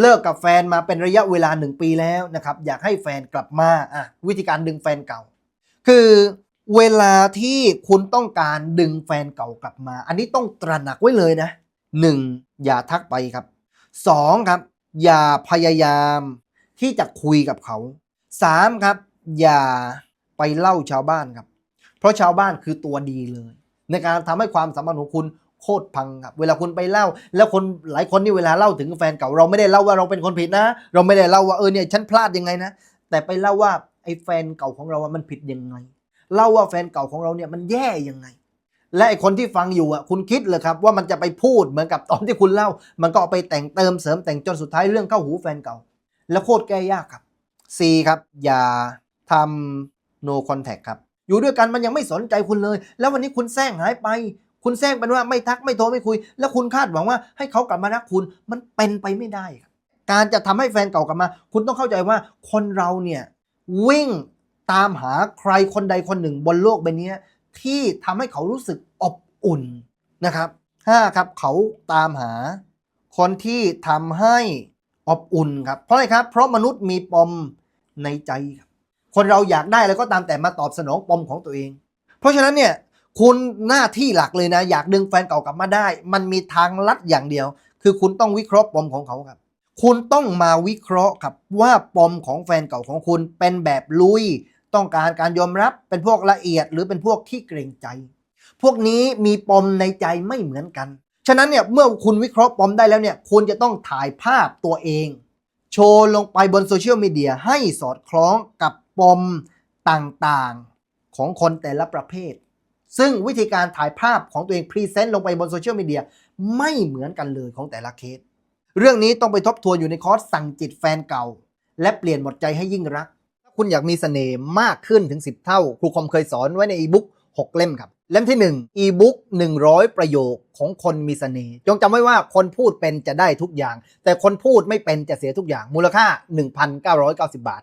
เลิกกับแฟนมาเป็นระยะเวลาหนึ่งปีแล้วนะครับอยากให้แฟนกลับมาอะวิธีการดึงแฟนเก่า คือเวลาที่คุณต้องการดึงแฟนเก่ากลับมา อันนี้ต้องตระหนักไว้เลยนะหนึ่งอย่าทักไปครับสองครับ อย่าพยายามที่จะคุยกับเขาสามครับ อย่าไปเล่าชาวบ้านครับ เพราะชาวบ้านคือตัวดีเลย ในการทำให้ความสัมพันธ์ของคุณ โคตรพังครับเวลาคุณไปเล่า แล้วคนหลายคนนี่เวลาเล่าถึงแฟนเก่าเราไม่ได้เล่าว่าเราเป็นคนผิดนะ เราไม่ได้เล่าว่าเออเนี่ยฉันพลาดยังไงนะ แต่ไปเล่าว่าไอ้แฟนเก่าของเราอะมันผิดยังไง เล่าว่าแฟนเก่าของเราเนี่ยมันแย่ยังไง และไอ้คนที่ฟังอยู่อะคุณคิดเลยครับว่ามันจะไปพูดเหมือนกับตอนที่คุณเล่า มันก็เอาไปแต่งเติมเสริมแต่งจนสุดท้ายเรื่องเข้าหูแฟนเก่า แล้วโคตรแก้ยากครับ C ครับ อย่าทำ no contact ครับ อยู่ด้วยกันมันยังไม่สนใจคุณเลย แล้ววันนี้คุณแซงหายไป คุณแซงเป็นว่าไม่ทักไม่โทรไม่คุย แล้วคุณคาดหวังว่าให้เขากลับมารักคุณมันเป็นไปไม่ได้ครับการจะทำให้แฟนเก่ากลับมา คุณต้องเข้าใจว่าคนเราเนี่ยวิ่งตามหาใครคนใดคนหนึ่งบนโลกใบนี้ที่ทำให้เขารู้สึกอบอุ่นนะครับห้าครับเขาตามหา คนที่ทำให้อบอุ่นครับเพราะอะไรครับ เพราะมนุษย์มีปมในใจครับคนเราอยากได้แล้วก็ตามแต่มาตอบสนองปมของตัวเอง เพราะฉะนั้นเนี่ย คุณหน้าที่หลักเลยนะ อยากดึงแฟนเก่ากลับมาได้ มันมีทางลัดอย่างเดียว คือคุณต้องวิเคราะห์ปมของเขาครับ คุณต้องมาวิเคราะห์ครับว่าปมของแฟนเก่าของคุณเป็นแบบลุย ต้องการการยอมรับเป็นพวกละเอียด หรือเป็นพวกที่เกรงใจ พวกนี้มีปมในใจไม่เหมือนกัน ฉะนั้นเนี่ยเมื่อคุณวิเคราะห์ปมได้แล้วเนี่ยคุณจะต้องถ่ายภาพตัวเอง โชว์ลงไปบนโซเชียลมีเดียให้สอดคล้องกับปมต่างๆของคนแต่ละประเภท ซึ่งวิธีการถ่ายภาพของตัวเองพรีเซนต์ลงไปบนโซเชียลมีเดียไม่เหมือนกันเลยของแต่ละเคส เรื่องนี้ต้องไปทบทวนอยู่ในคอร์สสั่งจิตแฟนเก่า และเปลี่ยนหมดใจให้ยิ่งรัก ถ้าคุณอยากมีเสน่ห์มากขึ้นถึง 10 เท่า ครูคอมเคยสอนไว้ในอีบุ๊ก6 เล่มครับ เล่มที่1อีบุ๊ก100 ประโยคของคนมีเสน่ห์จงจำไว้ว่าคนพูดเป็นจะได้ทุกอย่าง แต่คนพูดไม่เป็นจะเสียทุกอย่างมูลค่า 1,990 บาท